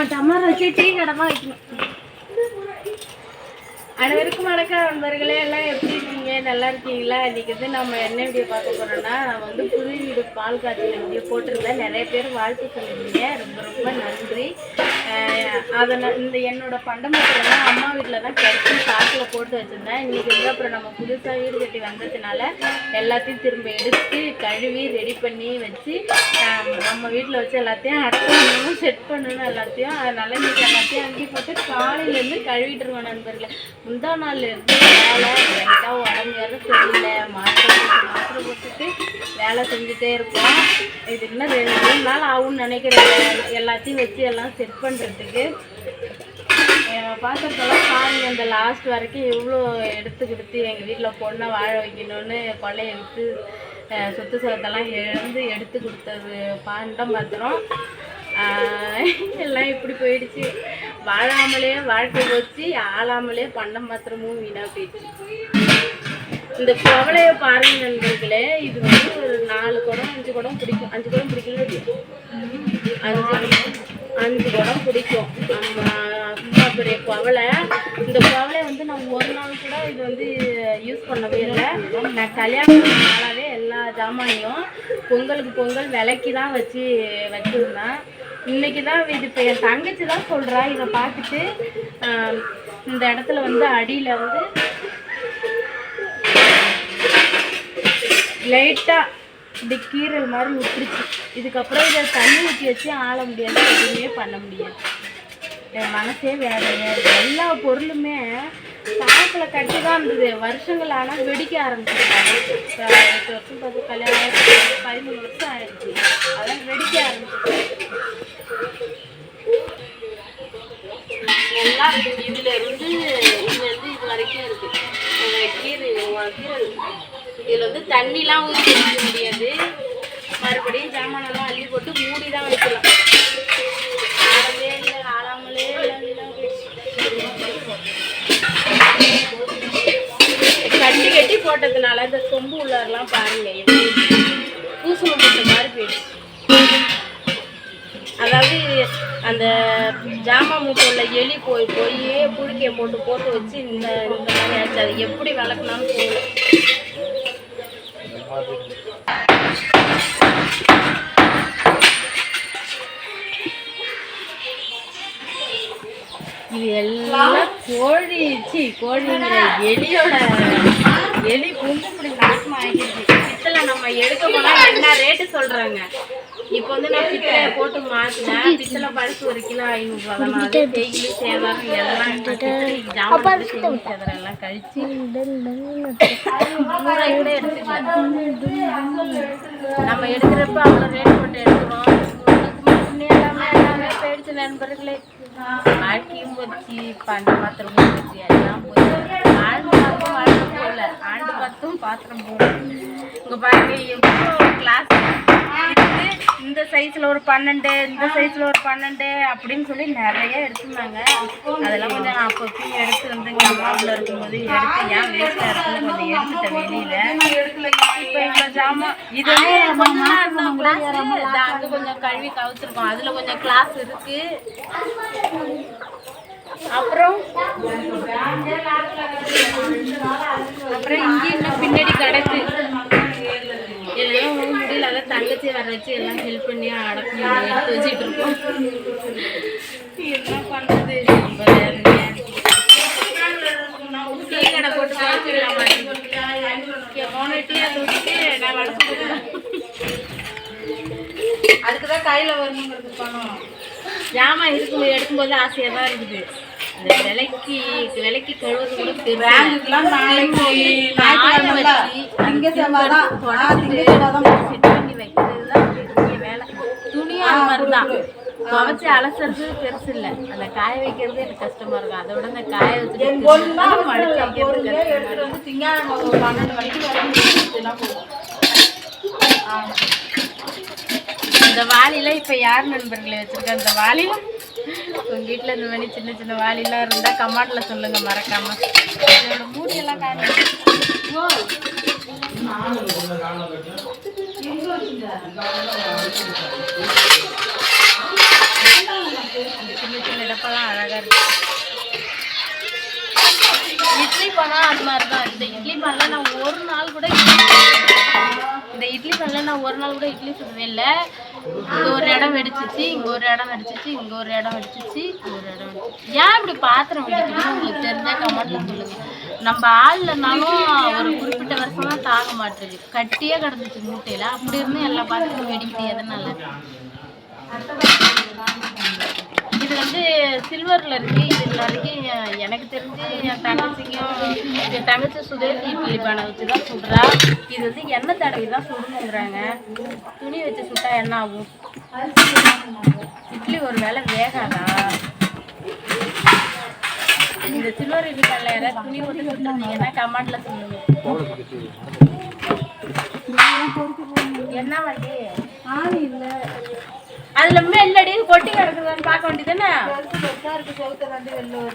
அம்மா டம்ளர் வச்சு டீ கடமா வைக்கணும். அனைவருக்கும் வணக்கம் நண்பர்களே எல்லாம் எப்படி இருக்கீங்க? நல்லா இருக்கீங்களா? இன்னைக்கு வந்து நம்ம என்ன வீடியோ பார்க்க போறோம்னா நான் வந்து புது வீடு பால் காய்ச்சல் வீடியோ போட்டிருந்தேன். நிறைய பேர் வாழ்த்து சொல்லியிருந்தீங்க. ரொம்ப ரொம்ப நன்றி. அதை நான் இந்த என்னோட பண்டமரத்துலாம் அம்மா வீட்டில் தான் கிடச்சி காட்டில் போட்டு வச்சுருந்தேன். இன்றைக்கி வந்து அப்புறம் நம்ம புதுசாக வீடு கட்டி வந்ததுனால எல்லாத்தையும் திரும்ப எடுத்து கழுவி ரெடி பண்ணி வச்சு நம்ம வீட்டில் வச்சு எல்லாத்தையும் அடக்கம் பண்ணணும் செட் பண்ணணும் எல்லாத்தையும். அதனால் இன்றைக்கி எல்லாத்தையும் அங்கி போட்டு காலையிலேருந்து கழுவிட்டுருவோம் நண்பர்களே. முந்தா நாள்லேருந்து வேலை கரெக்டாக உடம்பு வேறு சரியில்லை. மாத்திரை மாத்திரை போட்டுட்டு வேலை செஞ்சுட்டே இருக்கோம். இது இன்னும் ரெண்டு மூணு நாள் ஆகும்னு நினைக்கிறேன். எல்லாத்தையும் வச்சு எல்லாம் செட் பண்ணுறதுக்கு பார்க்குறதெல்லாம் சாமி அந்த லாஸ்ட் வரைக்கும் எவ்வளோ எடுத்து கொடுத்து எங்கள் வீட்டில் பொண்ணை வாழ வைக்கணும்னு கொள்ளையை எடுத்து சொத்து சுகத்தெல்லாம் இழந்து எடுத்து கொடுத்தது பாண்டம் பாத்திரம். எல்லாம் இப்படி போயிடுச்சு. வாழாமலே வாழ்க்கை போச்சு. ஆளாமலே பண்டம் பாத்திரமும் வீணாக போயிடுச்சு. இந்த கவலையை பாருங்க நண்பர்களே இது வந்து ஒரு நாலு குடம் அஞ்சு குடம் பிடிக்கும். அஞ்சு குடம் பிடிக்கல அஞ்சு அஞ்சு குடம் பிடிக்கும். சும்மா அம்மா பெரிய குவளை இந்த குவளையை வந்து நான் ஒரு நாள் கூட இது வந்து யூஸ் பண்ணவே இல்லை. நான் கல்யாணம் நாளாவே எல்லா ஜாமானையும் பொங்கலுக்கு பொங்கல் விலைக்கு தான் வச்சு வச்சுருந்தேன். இன்னைக்கு தான் இது இப்போ என் தங்கச்சி தான் சொல்கிறா இதை பார்த்துட்டு இந்த இடத்துல வந்து அடியில் வந்து லைட்டாக இப்படி கீரல் மாதிரி விட்டுருச்சு இதுக்கப்புறம் இதை தண்ணி ஊற்றி வச்சு ஆள முடியாது எதுவுமே பண்ண முடியாது. என் மனசே வேலையாக இருக்குது எல்லா பொருளுமே காலத்தில் கட்டி தான் இருந்தது. வருஷங்கள் ஆனால் வெடிக்க ஆரம்பிச்சிருக்காங்க. இப்போ எட்டு வருஷம் பத்து கல்யாணம் பதிமூணு வருஷம் ஆயிடுச்சு. அதெல்லாம் வெடிக்க ஆரம்பிச்சிருக்காங்க. எல்லாம் இதுலேருந்து இருந்து இது வரைக்கும் இருக்குது கீரை கீரை இதில் வந்து தண்ணிலாம் ஊற்றி வைக்க முடியாது. மறுபடியும் ஜாமானெல்லாம் அள்ளி போட்டு மூடி தான் வைக்கலாம். ஆடவே இல்லை ஆடாமலே போயிடுச்சு. கட்டி கட்டி போட்டதுனால இந்த சொம்பு உள்ளாரெல்லாம் பாருங்க எப்படி பூசணம் போட்ட மாதிரி போயிடுச்சு. அதாவது அந்த ஜாமா மூட்டையில் எலி போய் போய் புழுக்கையை போட்டு போட்டு வச்சு இந்த இந்த மாதிரி ஆச்சு. அது எப்படி வளர்க்கலாம்னு தெரியல இது எல்லாம் கோழி சி கோழிங்கிற எலியோட எலி குண்டு இப்படி நாசமா ஆகிடுச்சு நம்ம எடுக்க போனா என்ன ரேட்டு சொல்றாங்க? இப்போ வந்து நான் பித்தளை போட்டு மாத்தினேன் பித்தளை பழசு ஒரு கிலோ ஐநூறுரூவா தான். அது தேயிலு சேதாரம் எல்லாம் ஜாமான் எல்லாம் கழிச்சு. கூட எடுத்துக்கலாம் நம்ம எடுக்கிறப்ப அவ்வளோ ரேட் போட்டு எடுக்கிறோம் போயிடுச்சு நண்பர்களே. வாழ்க்கையும் போச்சு பண்ட பாத்திரமும் போச்சு எல்லாம் போச்சு. ஆண்டு பார்த்தும் வாழ்க்கை போகல ஆண்டு பார்த்தும் பாத்திரம் போகல இங்கே பாருங்க எவ்வளோ கிளாஸ் இந்த சைஸில் ஒரு பன்னெண்டு இந்த சைஸில் ஒரு பன்னெண்டு அப்படின்னு சொல்லி நிறைய எடுத்துருந்தாங்க. அதெல்லாம் கொஞ்சம் நான் அப்பப்போ எடுத்து வந்து அம்மாவில் இருக்கும்போது எடுத்து ஏன் வேஸ்ட்டாக இருக்குன்னு கொஞ்சம் எடுத்துட்டேன் வெளியில். இப்போ இவ்வளோ ஜாமான் இது வந்து அங்கே கொஞ்சம் கழுவி கவுத்துருக்கோம். அதில் கொஞ்சம் கிளாஸ் இருக்கு. அப்புறம்? அப்புறம் இங்கே இன்னும் பின்னாடி கிடக்கு. எல்லாம் முடியல. அதான் தங்கச்சி வர வச்சு எல்லாம் ஹெல்ப் பண்ணி அடக்கி எடுத்து வச்சுட்டு இருக்கோம். என்ன பண்ணுறது. டீ கடை போட்டு பார்த்துக்கலாமா போன டீயை தூக்கிட்டு நான் வளர்த்து கொடுக்குறேன் அதுக்கு தான் கையில் வரணுங்கிறது பணம். ஜாமான் இருக்கும் எடுக்கும்போது ஆசையாக தான் இருக்குது. இந்த விலைக்கு விலைக்கு கழுவுறது கூட பெரிய நாளைக்கு இங்கே பண்ணி வைக்கிறது தான். பெரிய வேலை. துணியும் அது மாதிரி தான். துவைச்சி அலசுறது பெருசு இல்லை. அந்த காய வைக்கிறது எனக்கு கஷ்டமா இருக்கும். அதை விட அந்த காய வச்சுட்டு வைக்கிறது இருக்கும். இந்த வாளிலாம் இப்போ யார் நண்பர்களை வச்சிருக்கா? இந்த வாளில உங்க வீட்டில் இந்த மாதிரி சின்ன சின்ன வாளிலாம் இருந்தால் கமாண்டில் சொல்லுங்க மறக்காம. இதோட மூடியெல்லாம் சின்ன பானைலாம் அழகாக இருக்கு. இட்லி பானை அது மாதிரி தான் இந்த இட்லி பானைல நான் ஒரு நாள் கூட இட்லி இந்த இட்லி பழம் நான் ஒரு நாள் கூட இட்லி சுடவே இல்லை இங்க ஒரு இடம் வெடிச்சிச்சு இங்க ஒரு இடம் வெடிச்சிச்சு இங்க ஒரு இடம் வெடிச்சிச்சு ஒரு இடம் வெடிச்சிச்சு. ஏன் இப்படி பாத்திரம் வெடிக்கணும் உங்களுக்கு தெரிஞ்சா கமெண்ட்ல சொல்லுங்க. நம்ம ஆள்லனாலும் ஒரு குறிப்பிட்ட வருஷமா தாங்க மாட்டேங்குது கட்டியே கிடந்துச்சு மூட்டையில. அப்படி இருந்தும் எல்லா பாத்திரமும் வெடிக்குது எதனால? இது வந்து சில்வர்ல இருக்கு. இது வரைக்கும் எனக்கு தெரிஞ்சு என் தங்கச்சிக்கும் என் தங்கச்சி சுதேசி இட்லி பானை வச்சு தான் சுடுறா. இது வந்து எண்ணெய் தடவி தான் சுடணுங்கிறாங்க. துணி வச்சு சுட்டா என்ன ஆகும்? இட்லி ஒரு வேலை வேகாதா? இந்த சில்வர் இட்லி யாராவது துணி போட்டு சுட்டுருந்தீங்கன்னா கமெண்ட்ல சொல்லுங்க. என்ன வண்டி ஆள் இல்லை. அதுல மெல்லடி கொட்டி கிடக்குதான்னு பார்க்க வேண்டியதுதானே? இருக்கு செவுத்த வந்து வெளில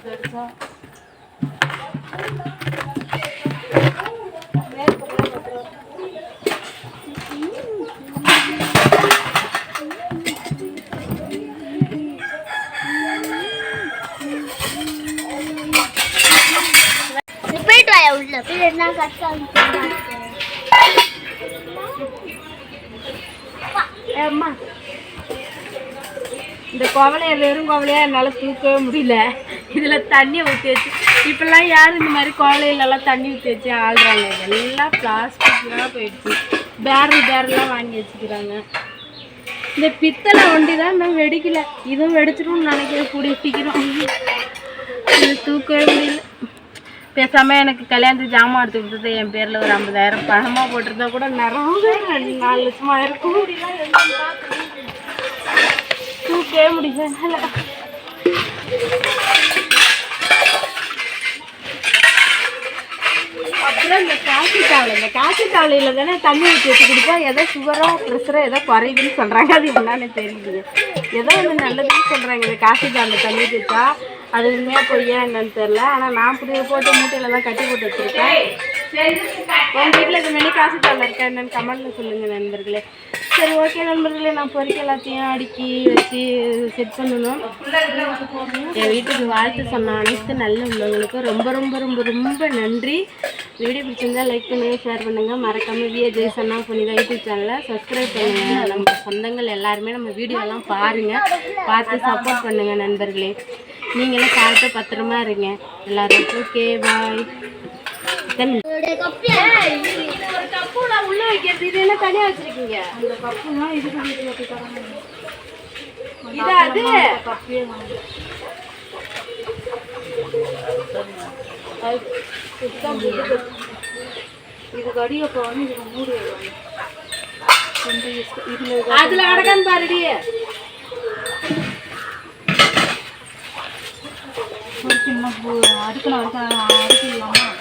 போயிட்டு வாயா உள்ள. போய் என்ன கஷ்டம்? அம்மா. இந்த குவலையை வெறும் குவலையாக என்னால் தூக்கவே முடியல. இதில் தண்ணி ஊற்றி வச்சு இப்போல்லாம் யாரும் இந்த மாதிரி குவலையிலலாம் தண்ணி ஊற்றி வச்சு ஆள்றாங்க. எல்லாம் பிளாஸ்டிக்லாம் போயிடுச்சு. பேரல் பேரெல்லாம் வாங்கி வச்சுக்கிறாங்க. இந்த பித்தளை ஒண்டி தான் இன்னும் வெடிக்கல. இதுவும் வெடிச்சிடும்னு நினைக்கிற கூடிய சீக்கிரம். இது தூக்கவே முடியல. பேசாமல் எனக்கு கல்யாணத்துக்கு ஜாமான் எடுத்து கொடுத்தது என் பேரில் ஒரு ஐம்பதாயிரம் பணமாக போட்டிருந்தா கூட நிறைய நாலு லட்சமா இருக்கும் தூக்கவே முடியல. என்னால. அப்புறம் இந்த காசி தாவலை இந்த காசி தாவலையில் தானே தண்ணி ஊற்றி வச்சு கொடுப்பா ஏதோ சுகரோ ப்ரெஷரோ ஏதோ குறையுதுன்னு சொல்றாங்க. அது என்னன்னு தெரியலையே. ஏதோ ஒன்று நல்லதுன்னு சொல்றாங்க. இந்த காசி தாவலை தண்ணி ஊற்றி வச்சா அது உண்மையா பொய்யா என்னன்னு தெரியல. ஆனா நான் இப்படி போட்டு மூட்டையில தான் கட்டி போட்டு வச்சிருக்கேன். உங்கள் வீட்டில் இது மாதிரி காசு தாவலை இருக்கா? என்னன்னு கமெண்ட்ல சொல்லுங்கள் நண்பர்களே. சரி ஓகே நண்பர்களே நான் பொறுக்கி எல்லாத்தையும் அடுக்கி வச்சு செட் பண்ணணும். என் வீட்டுக்கு வாழ்த்து சொன்ன அனைத்து நல்ல உள்ளவங்களுக்கும் ரொம்ப ரொம்ப ரொம்ப ரொம்ப நன்றி. வீடியோ பிடிச்சிருந்தா லைக் பண்ணுங்கள் ஷேர் பண்ணுங்கள் மறக்காமல் விஏ ஜெய்சன்னா புனிதா யூடியூப் சேனலை சப்ஸ்கிரைப் பண்ணுங்கள் நம்ம சொந்தங்கள் எல்லாருமே நம்ம வீடியோலாம் பாருங்கள் பார்த்து சப்போர்ட் பண்ணுங்கள் நண்பர்களே. நீங்களும் பார்த்து பத்திரமா இருங்க. எல்லாரும் ஓகே பாய் ஒரு கப்பு நான் உள்ள வைக்கிறது. இது என்ன தனியா வச்சிருக்கீங்க? அந்த கப்பு தான் இது அது? அது சுத்தம் புது இதுக்கு அடியப்போ வந்து இதுக்கு மூடி அதுல பாருடி. அடுக்கணும் அடுக்கணும் அடுக்க இல்லாமல்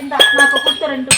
இந்த நான் இப்போ கொடுத்த ரெண்டு